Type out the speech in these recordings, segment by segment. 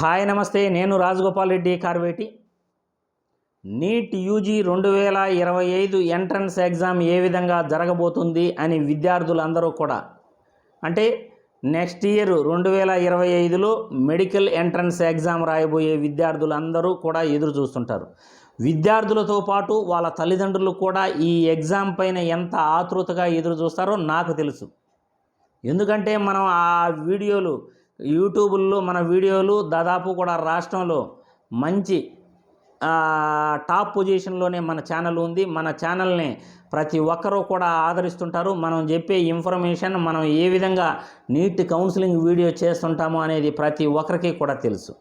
Hi నమస్తే నేను Rajagopal Reddy Karveti. NEET UG రెండు వేల ఇరవై ఐదు ఎంట్రన్స్ ఎగ్జామ్ ఏ విధంగా జరగబోతుంది అని విద్యార్థులందరూ కూడా. అంటే నెక్స్ట్ ఇయర్ రెండు వేల ఇరవై ఐదులో మెడికల్ ఎంట్రన్స్ ఎగ్జామ్ రాయబోయే విద్యార్థులందరూ కూడా ఎదురు చూస్తుంటారు. విద్యార్థులతో పాటు వాళ్ళ తల్లిదండ్రులు కూడా ఈ ఎగ్జామ్ పైన ఎంత ఆతృతగా ఎదురు చూస్తారో నాకు తెలుసు. ఎందుకంటే మనం ఆ వీడియోలు యూట్యూబ్లో మన వీడియోలు దాదాపు కూడా రాష్ట్రంలో మంచి టాప్ పొజిషన్లోనే మన ఛానల్ ఉంది. మన ఛానల్ని ప్రతి ఒక్కరూ కూడా ఆదరిస్తుంటారు. మనం చెప్పే ఇన్ఫర్మేషన్ మనం ఏ విధంగా నీట్ కౌన్సిలింగ్ వీడియో చేస్తుంటామో అనేది ప్రతి ఒక్కరికి కూడా తెలుసు.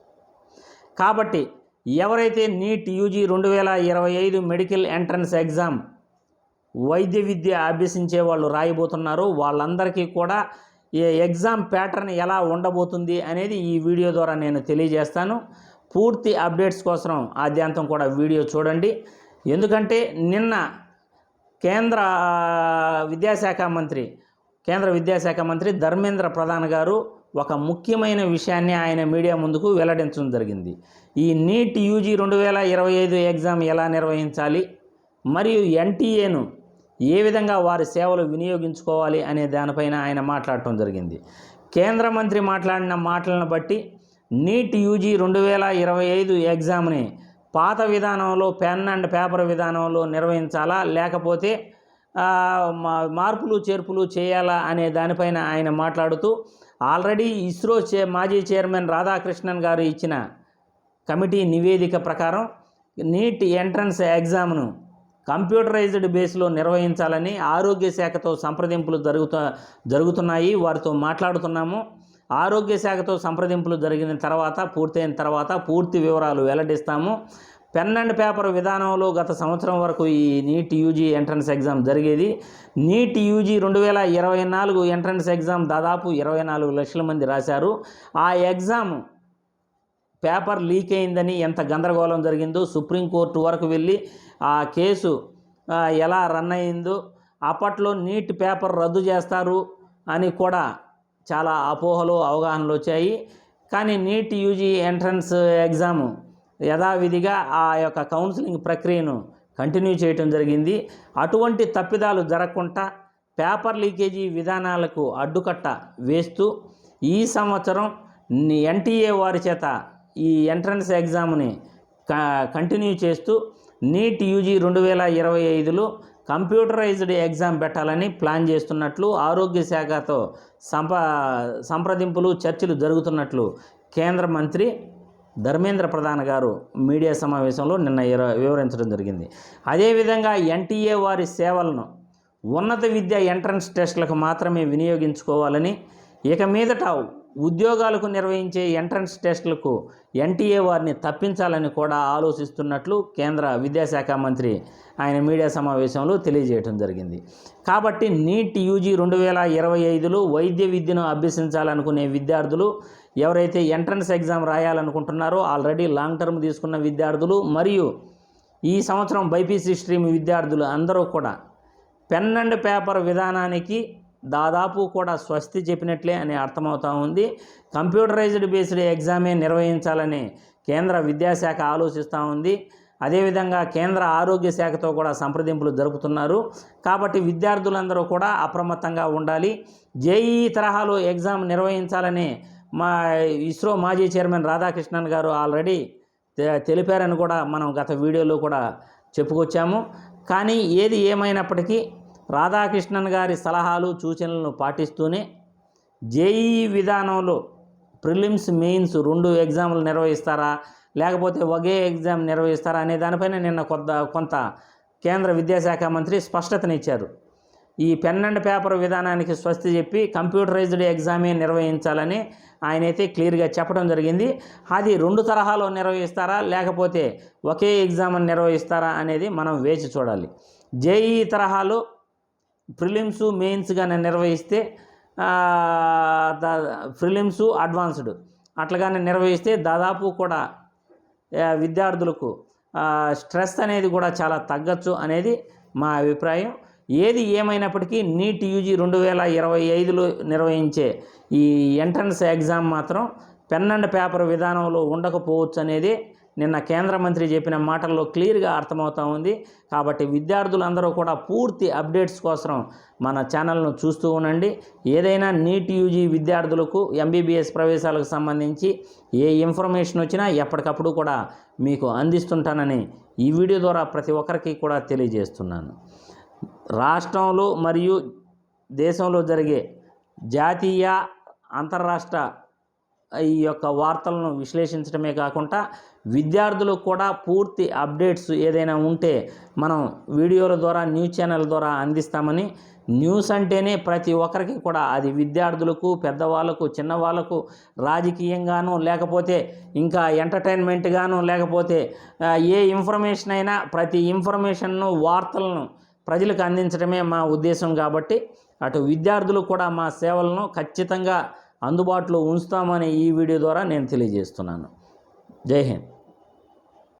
కాబట్టి ఎవరైతే నీట్ యూజీ రెండు వేల ఇరవై ఐదు మెడికల్ ఎంట్రన్స్ ఎగ్జామ్ వైద్య విద్య అభ్యసించే వాళ్ళు రాయబోతున్నారు వాళ్ళందరికీ కూడా ఎగ్జామ్ ప్యాటర్న్ ఎలా ఉండబోతుంది అనేది ఈ వీడియో ద్వారా నేను తెలియజేస్తాను. పూర్తి అప్డేట్స్ కోసం ఆద్యాంతం కూడా వీడియో చూడండి. ఎందుకంటే నిన్న కేంద్ర విద్యాశాఖ మంత్రి కేంద్ర విద్యాశాఖ మంత్రి ధర్మేంద్ర ప్రధాన్ గారు ఒక ముఖ్యమైన విషయాన్ని ఆయన మీడియా ముందుకు వెల్లడించడం జరిగింది. ఈ నీట్ యూజీ రెండు వేల ఇరవై ఐదు ఎగ్జామ్ ఎలా నిర్వహించాలి? మరియు ఎన్టీఏను ఏ విధంగా వారి సేవలు వినియోగించుకోవాలి అనే దానిపైన ఆయన మాట్లాడటం జరిగింది. కేంద్ర మంత్రి మాట్లాడిన మాటలను బట్టి నీట్ యూజీ రెండు వేల ఇరవై ఐదు ఎగ్జామ్ని పాత విధానంలో పెన్ అండ్ పేపర్ విధానంలో నిర్వహించాలా? లేకపోతే మా- మార్పులు చేర్పులు చేయాలా? అనే దానిపైన ఆయన మాట్లాడుతూ ఆల్రెడీ ఇస్రో చే మాజీ చైర్మన్ రాధాకృష్ణన్ గారు ఇచ్చిన కమిటీ నివేదిక ప్రకారం నీట్ ఎంట్రన్స్ ఎగ్జామ్ను కంప్యూటరైజ్డ్ బేస్లో నిర్వహించాలని ఆరోగ్య శాఖతో సంప్రదింపులు జరుగుతూ జరుగుతున్నాయి. వారితో మాట్లాడుతున్నాము. ఆరోగ్య శాఖతో సంప్రదింపులు జరిగిన తర్వాత పూర్తయిన తర్వాత పూర్తి వివరాలు వెల్లడిస్తాము. పెన్ అండ్ పేపర్ విధానంలో గత సంవత్సరం వరకు ఈ నీట్ యూజీ ఎంట్రన్స్ ఎగ్జామ్ జరిగేది. నీట్ యూజీ రెండు వేల ఇరవై నాలుగు ఎంట్రన్స్ ఎగ్జామ్ దాదాపు ఇరవై నాలుగు లక్షల మంది రాశారు. ఆ ఎగ్జామ్ పేపర్ లీక్ అయిందని ఎంత గందరగోళం జరిగిందో సుప్రీంకోర్టు వరకు వెళ్ళి ఆ కేసు ఎలా రన్ అయిందో అప్పట్లో నీట్ పేపర్ రద్దు చేస్తారు అని కూడా చాలా అపోహలు అవగాహనలు వచ్చాయి. కానీ నీట్ యూజీ ఎంట్రన్స్ ఎగ్జామ్ యథావిధిగా ఆ యొక్క కౌన్సిలింగ్ ప్రక్రియను కంటిన్యూ చేయటం జరిగింది. అటువంటి తప్పిదాలు జరగకుండా పేపర్ లీకేజీ విధానాలకు అడ్డుకట్ట వేస్తూ ఈ సంవత్సరం ఎన్టీఏ వారి చేత ఈ ఎంట్రన్స్ ఎగ్జామ్ని క- కంటిన్యూ చేస్తూ నీట్ యూజీ రెండు వేల ఇరవై ఐదులో కంప్యూటరైజ్డ్ ఎగ్జామ్ పెట్టాలని ప్లాన్ చేస్తున్నట్లు ఆరోగ్య శాఖతో సంప సంప్రదింపులు చర్చలు జరుగుతున్నట్లు కేంద్ర మంత్రి ధర్మేంద్ర ప్రధాన్ గారు మీడియా సమావేశంలో నిన్న వివరించడం జరిగింది. అదేవిధంగా ఎన్టీఏ వారి సేవలను ఉన్నత విద్య ఎంట్రన్స్ టెస్టులకు మాత్రమే వినియోగించుకోవాలని ఇక మీదట ఉద్యోగాలకు నిర్వహించే ఎంట్రన్స్ టెస్టులకు ఎన్టీఏ వారిని తప్పించాలని కూడా ఆలోచిస్తున్నట్లు కేంద్ర విద్యాశాఖ మంత్రి ఆయన మీడియా సమావేశంలో తెలియజేయడం జరిగింది. కాబట్టి నీట్ యూజీ రెండు వేల ఇరవై ఐదులో వైద్య విద్యను అభ్యసించాలనుకునే విద్యార్థులు ఎవరైతే ఎంట్రన్స్ ఎగ్జామ్ రాయాలనుకుంటున్నారో ఆల్రెడీ లాంగ్ టర్మ్ తీసుకున్న విద్యార్థులు మరియు ఈ సంవత్సరం బైపీసీ స్ట్రీమ్ విద్యార్థులు అందరూ కూడా పెన్ అండ్ పేపర్ విధానానికి దాదాపు కూడా స్వస్తి చెప్పినట్లే అని అర్థమవుతా ఉంది. కంప్యూటరైజ్డ్ బేస్డ్ ఎగ్జామే నిర్వహించాలని కేంద్ర విద్యాశాఖ ఆలోచిస్తూ ఉంది. అదేవిధంగా కేంద్ర ఆరోగ్య శాఖతో కూడా సంప్రదింపులు జరుపుతున్నారు. కాబట్టి విద్యార్థులందరూ కూడా అప్రమత్తంగా ఉండాలి. జేఈ తరహాలో ఎగ్జామ్ నిర్వహించాలని మా ఇస్రో మాజీ చైర్మన్ రాధాకృష్ణన్ గారు ఆల్రెడీ తె- తెలిపారని కూడా మనం గత వీడియోలో కూడా చెప్పుకొచ్చాము. కానీ ఏది ఏమైనప్పటికీ రాధాకృష్ణన్ గారి సలహాలు సూచనలను పాటిస్తూనే జేఈ విధానంలో ప్రిలిమ్స్ మెయిన్స్ రెండు ఎగ్జామ్లు నిర్వహిస్తారా? లేకపోతే ఒకే ఎగ్జామ్ నిర్వహిస్తారా అనే దానిపైన నిన్న కొంత కొంత కేంద్ర విద్యాశాఖ మంత్రి స్పష్టతనిచ్చారు. ఈ పెన్ అండ్ పేపర్ విధానానికి స్వస్తి చెప్పి కంప్యూటరైజ్డ్ ఎగ్జామే నిర్వహించాలని ఆయన అయితే క్లియర్గా చెప్పడం జరిగింది. అది రెండు తరహాలో నిర్వహిస్తారా? లేకపోతే ఒకే ఎగ్జామ్ నిర్వహిస్తారా అనేది మనం వేచి చూడాలి. జేఈ తరహాలు ప్రిలిమ్స్ మెయిన్స్గానే నిర్వహిస్తే ప్రిలిమ్స్ అడ్వాన్స్డ్. అట్లాగానే నిర్వహిస్తే దాదాపు కూడా విద్యార్థులకు స్ట్రెస్ అనేది కూడా చాలా తగ్గచ్చు అనేది మా అభిప్రాయం. ఏది ఏమైనప్పటికీ నీట్ యూజీ రెండు వేల ఇరవై ఐదులో నిర్వహించే ఈ ఎంట్రన్స్ ఎగ్జామ్ మాత్రం పెన్ అండ్ పేపర్ విధానంలో ఉండకపోవచ్చు అనేది నిన్న కేంద్ర మంత్రి చెప్పిన మాటల్లో క్లియర్గా అర్థమవుతా ఉంది. కాబట్టి విద్యార్థులందరూ కూడా పూర్తి అప్డేట్స్ కోసం మన ఛానల్ను చూస్తూ ఉండండి. ఏదైనా నీట్ యూజీ విద్యార్థులకు ఎంబీబీఎస్ ప్రవేశాలకు సంబంధించి ఏ ఇన్ఫర్మేషన్ వచ్చినా ఎప్పటికప్పుడు కూడా మీకు అందిస్తుంటానని ఈ వీడియో ద్వారా ప్రతి ఒక్కరికి కూడా తెలియజేస్తున్నాను. రాష్ట్రంలో మరియు దేశంలో జరిగే జాతీయ అంతర్రాష్ట్ర ఈ యొక్క వార్తలను విశ్లేషించడమే కాకుండా విద్యార్థులకు కూడా పూర్తి అప్డేట్స్ ఏదైనా ఉంటే మనం వీడియోల ద్వారా న్యూస్ ఛానల్ ద్వారా అందిస్తామని న్యూస్ అంటేనే ప్రతి ఒక్కరికి కూడా అది విద్యార్థులకు పెద్దవాళ్ళకు చిన్నవాళ్ళకు రాజకీయంగాను లేకపోతే ఇంకా ఎంటర్టైన్మెంట్గాను లేకపోతే ఏ ఇన్ఫర్మేషన్ అయినా ప్రతి ఇన్ఫర్మేషన్ను వార్తలను ప్రజలకు అందించడమే మా ఉద్దేశం కాబట్టి అటు విద్యార్థులు కూడా మా సేవలను ఖచ్చితంగా అందుబాటులో ఉంచుతామని ఈ వీడియో ద్వారా నేను తెలియజేస్తున్నాను. జై హింద్.